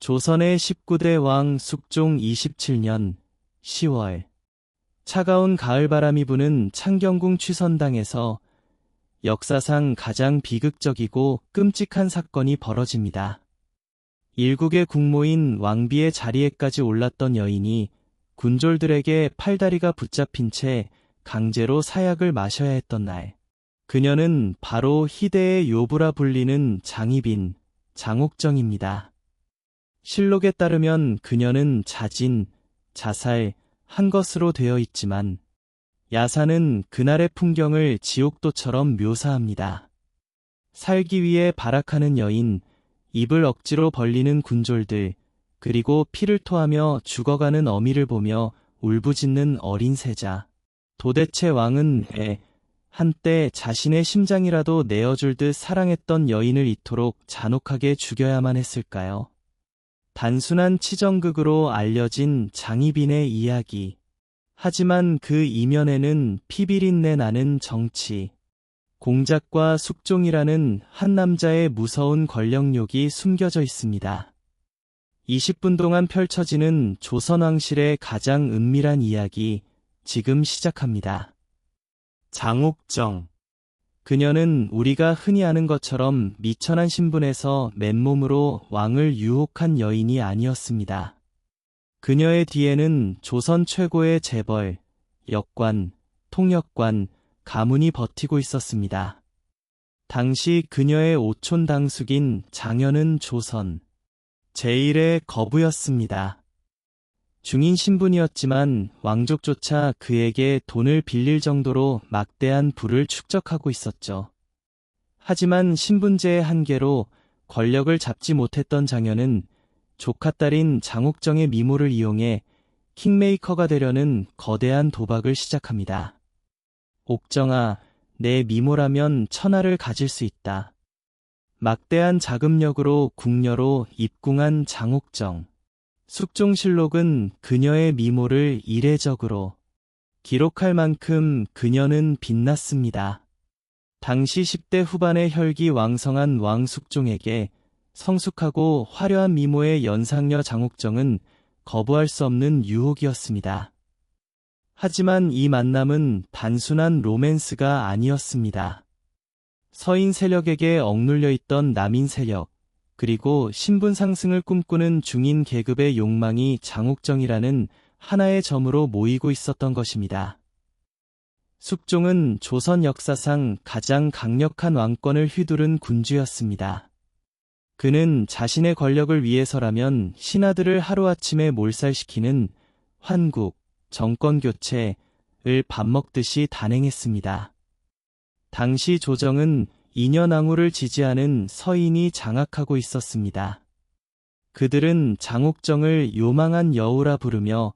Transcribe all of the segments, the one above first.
조선의 19대 왕 숙종 27년 10월 차가운 가을 바람이 부는 창경궁 취선당에서 역사상 가장 비극적이고 끔찍한 사건이 벌어집니다. 일국의 국모인 왕비의 자리에까지 올랐던 여인이 군졸들에게 팔다리가 붙잡힌 채 강제로 사약을 마셔야 했던 날. 그녀는 바로 희대의 요부라 불리는 장희빈, 장옥정입니다. 실록에 따르면 그녀는 자진, 자살, 한 것으로 되어 있지만 야사는 그날의 풍경을 지옥도처럼 묘사합니다. 살기 위해 발악하는 여인, 입을 억지로 벌리는 군졸들, 그리고 피를 토하며 죽어가는 어미를 보며 울부짖는 어린 세자. 도대체 왕은 애, 한때 자신의 심장이라도 내어줄 듯 사랑했던 여인을 이토록 잔혹하게 죽여야만 했을까요? 단순한 치정극으로 알려진 장희빈의 이야기. 하지만 그 이면에는 피비린내 나는 정치, 공작과 숙종이라는 한 남자의 무서운 권력욕이 숨겨져 있습니다. 20분 동안 펼쳐지는 조선왕실의 가장 은밀한 이야기, 지금 시작합니다. 장옥정. 그녀는 우리가 흔히 아는 것처럼 미천한 신분에서 맨몸으로 왕을 유혹한 여인이 아니었습니다. 그녀의 뒤에는 조선 최고의 재벌, 역관, 통역관, 가문이 버티고 있었습니다. 당시 그녀의 오촌 당숙인 장현은 조선 제1의 거부였습니다. 중인 신분이었지만 왕족조차 그에게 돈을 빌릴 정도로 막대한 부를 축적하고 있었죠. 하지만 신분제의 한계로 권력을 잡지 못했던 장현은 조카 딸인 장옥정의 미모를 이용해 킹메이커가 되려는 거대한 도박을 시작합니다. 옥정아, 내 미모라면 천하를 가질 수 있다. 막대한 자금력으로 궁녀로 입궁한 장옥정. 숙종실록은 그녀의 미모를 이례적으로 기록할 만큼 그녀는 빛났습니다. 당시 10대 후반의 혈기 왕성한 왕 숙종에게 성숙하고 화려한 미모의 연상녀 장옥정은 거부할 수 없는 유혹이었습니다. 하지만 이 만남은 단순한 로맨스가 아니었습니다. 서인 세력에게 억눌려 있던 남인 세력, 그리고 신분 상승을 꿈꾸는 중인 계급의 욕망이 장옥정이라는 하나의 점으로 모이고 있었던 것입니다. 숙종은 조선 역사상 가장 강력한 왕권을 휘두른 군주였습니다. 그는 자신의 권력을 위해서라면 신하들을 하루아침에 몰살시키는 환국, 정권 교체를 밥 먹듯이 단행했습니다. 당시 조정은 인현왕후를 지지하는 서인이 장악하고 있었습니다. 그들은 장옥정을 요망한 여우라 부르며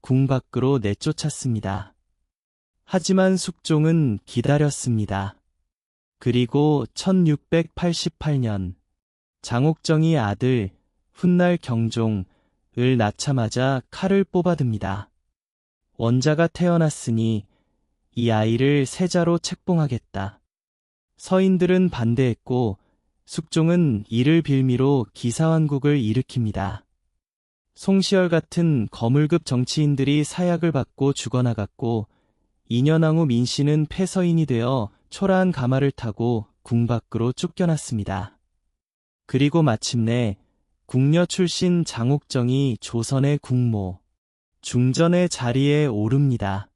궁 밖으로 내쫓았습니다. 하지만 숙종은 기다렸습니다. 그리고 1688년 장옥정이 아들 훗날 경종을 낳자마자 칼을 뽑아듭니다. 원자가 태어났으니 이 아이를 세자로 책봉하겠다. 서인들은 반대했고 숙종은 이를 빌미로 기사왕국을 일으킵니다. 송시열 같은 거물급 정치인들이 사약을 받고 죽어나갔고 인현왕후 민씨는 폐서인이 되어 초라한 가마를 타고 궁 밖으로 쫓겨났습니다. 그리고 마침내 궁녀 출신 장옥정이 조선의 국모, 중전의 자리에 오릅니다.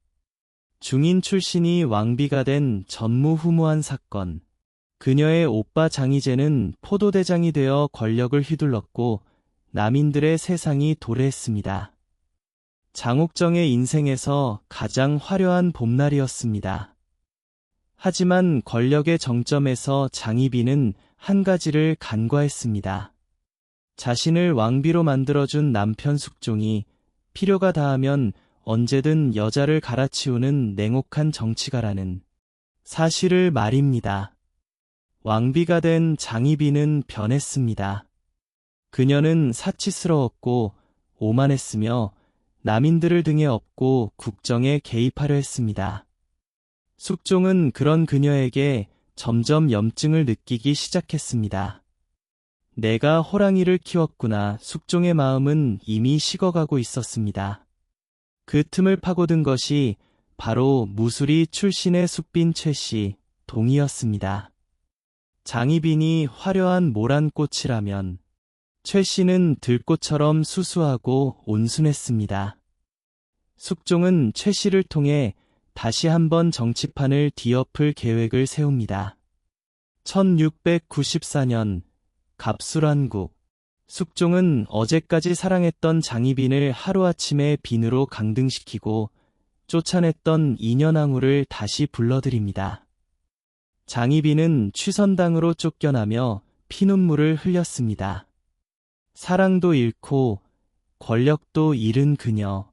중인 출신이 왕비가 된 전무후무한 사건. 그녀의 오빠 장희재는 포도대장이 되어 권력을 휘둘렀고 남인들의 세상이 도래했습니다. 장옥정의 인생에서 가장 화려한 봄날이었습니다. 하지만 권력의 정점에서 장희비는 한 가지를 간과했습니다. 자신을 왕비로 만들어준 남편 숙종이 필요가 닿으면 언제든 여자를 갈아치우는 냉혹한 정치가라는 사실을 말입니다. 왕비가 된 장희비는 변했습니다. 그녀는 사치스러웠고 오만했으며 남인들을 등에 업고 국정에 개입하려 했습니다. 숙종은 그런 그녀에게 점점 염증을 느끼기 시작했습니다. 내가 호랑이를 키웠구나. 숙종의 마음은 이미 식어가고 있었습니다. 그 틈을 파고든 것이 바로 무수리 출신의 숙빈 최씨, 동이었습니다. 장희빈이 화려한 모란꽃이라면 최 씨는 들꽃처럼 수수하고 온순했습니다. 숙종은 최 씨를 통해 다시 한번 정치판을 뒤엎을 계획을 세웁니다. 1694년 갑술한국 숙종은 어제까지 사랑했던 장희빈을 하루아침에 빈으로 강등시키고 쫓아냈던 인현왕후를 다시 불러들입니다. 장희빈은 취선당으로 쫓겨나며 피눈물을 흘렸습니다. 사랑도 잃고 권력도 잃은 그녀.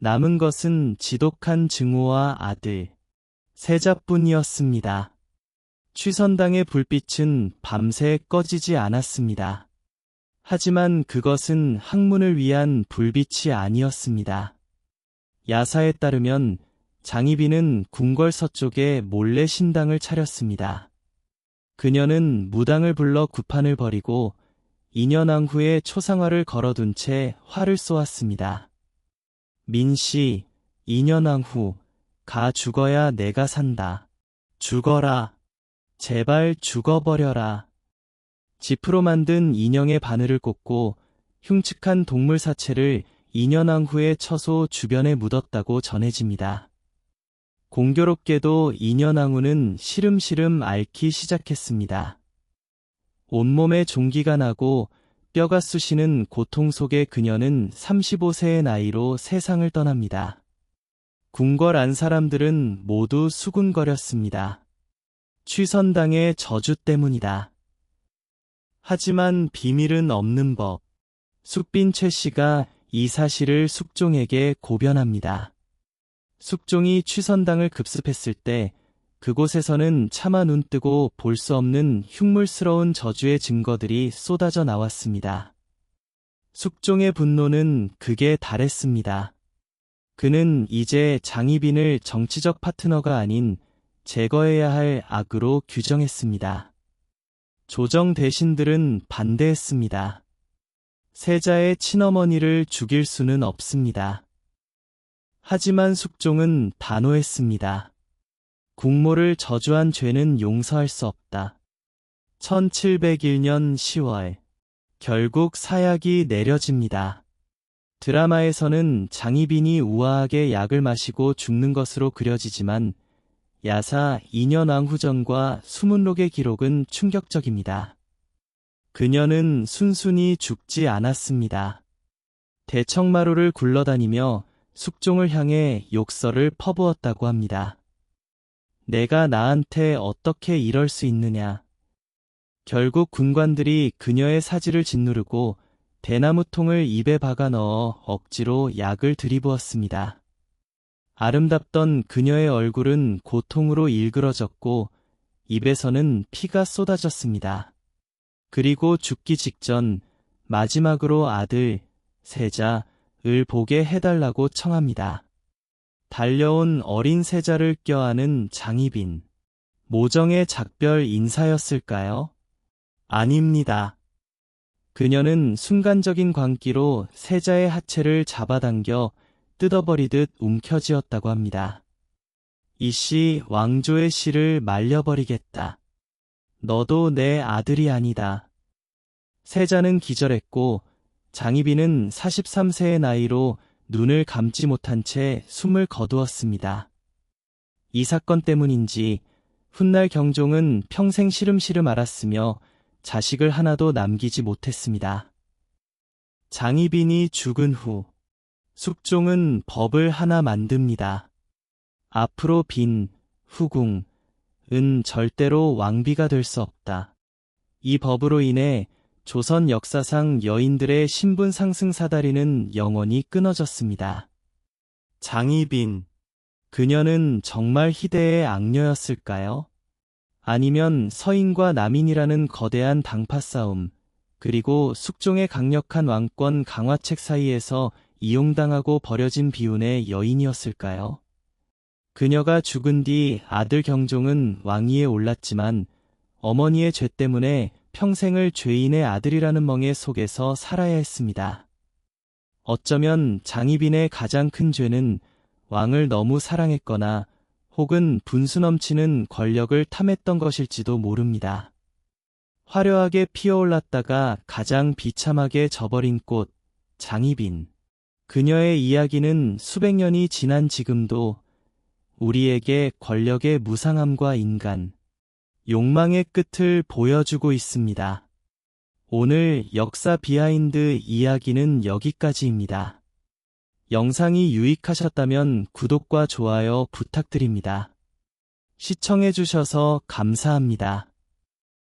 남은 것은 지독한 증오와 아들, 세자뿐이었습니다. 취선당의 불빛은 밤새 꺼지지 않았습니다. 하지만 그것은 학문을 위한 불빛이 아니었습니다. 야사에 따르면 장희빈은 궁궐 서쪽에 몰래 신당을 차렸습니다. 그녀는 무당을 불러 구판을 벌이고 2년왕 후에 초상화를 걸어둔 채 화를 쏘았습니다. 민 씨, 2년왕 후, 가 죽어야 내가 산다. 죽어라. 제발 죽어버려라. 지프로 만든 인형의 바늘을 꽂고 흉측한 동물 사체를 2년왕 후에 처소 주변에 묻었다고 전해집니다. 공교롭게도 2년왕후는 시름시름 앓기 시작했습니다. 온몸에 종기가 나고 뼈가 쑤시는 고통 속에 그녀는 35세의 나이로 세상을 떠납니다. 궁궐 안 사람들은 모두 수군거렸습니다. 취선당의 저주 때문이다. 하지만 비밀은 없는 법. 숙빈 최 씨가 이 사실을 숙종에게 고변합니다. 숙종이 취선당을 급습했을 때 그곳에서는 차마 눈뜨고 볼 수 없는 흉물스러운 저주의 증거들이 쏟아져 나왔습니다. 숙종의 분노는 극에 달했습니다. 그는 이제 장희빈을 정치적 파트너가 아닌 제거해야 할 악으로 규정했습니다. 조정 대신들은 반대했습니다. 세자의 친어머니를 죽일 수는 없습니다. 하지만 숙종은 단호했습니다. 국모를 저주한 죄는 용서할 수 없다. 1701년 10월 결국 사약이 내려집니다. 드라마에서는 장희빈이 우아하게 약을 마시고 죽는 것으로 그려지지만 야사 2년 왕후전과 수문록의 기록은 충격적입니다. 그녀는 순순히 죽지 않았습니다. 대청마루를 굴러다니며 숙종을 향해 욕설을 퍼부었다고 합니다. 내가 나한테 어떻게 이럴 수 있느냐. 결국 군관들이 그녀의 사지를 짓누르고 대나무통을 입에 박아 넣어 억지로 약을 들이부었습니다. 아름답던 그녀의 얼굴은 고통으로 일그러졌고 입에서는 피가 쏟아졌습니다. 그리고 죽기 직전 마지막으로 아들, 세자, 을 보게 해달라고 청합니다. 달려온 어린 세자를 껴안은 장희빈. 모정의 작별 인사였을까요? 아닙니다. 그녀는 순간적인 광기로 세자의 하체를 잡아당겨 뜯어버리듯 움켜쥐었다고 합니다. 이씨 왕조의 씨를 말려버리겠다. 너도 내 아들이 아니다. 세자는 기절했고 장희빈은 43세의 나이로 눈을 감지 못한 채 숨을 거두었습니다. 이 사건 때문인지 훗날 경종은 평생 시름시름 앓았으며 자식을 하나도 남기지 못했습니다. 장희빈이 죽은 후 숙종은 법을 하나 만듭니다. 앞으로 빈, 후궁, 은 절대로 왕비가 될 수 없다. 이 법으로 인해 조선 역사상 여인들의 신분 상승 사다리는 영원히 끊어졌습니다. 장희빈. 그녀는 정말 희대의 악녀였을까요? 아니면 서인과 남인이라는 거대한 당파 싸움, 그리고 숙종의 강력한 왕권 강화책 사이에서 이용당하고 버려진 비운의 여인이었을까요? 그녀가 죽은 뒤 아들 경종은 왕위에 올랐지만 어머니의 죄 때문에 평생을 죄인의 아들이라는 멍에 속에서 살아야 했습니다. 어쩌면 장희빈의 가장 큰 죄는 왕을 너무 사랑했거나 혹은 분수 넘치는 권력을 탐했던 것일지도 모릅니다. 화려하게 피어올랐다가 가장 비참하게 져버린 꽃, 장희빈. 그녀의 이야기는 수백 년이 지난 지금도 우리에게 권력의 무상함과 인간, 욕망의 끝을 보여주고 있습니다. 오늘 역사 비하인드 이야기는 여기까지입니다. 영상이 유익하셨다면 구독과 좋아요 부탁드립니다. 시청해주셔서 감사합니다.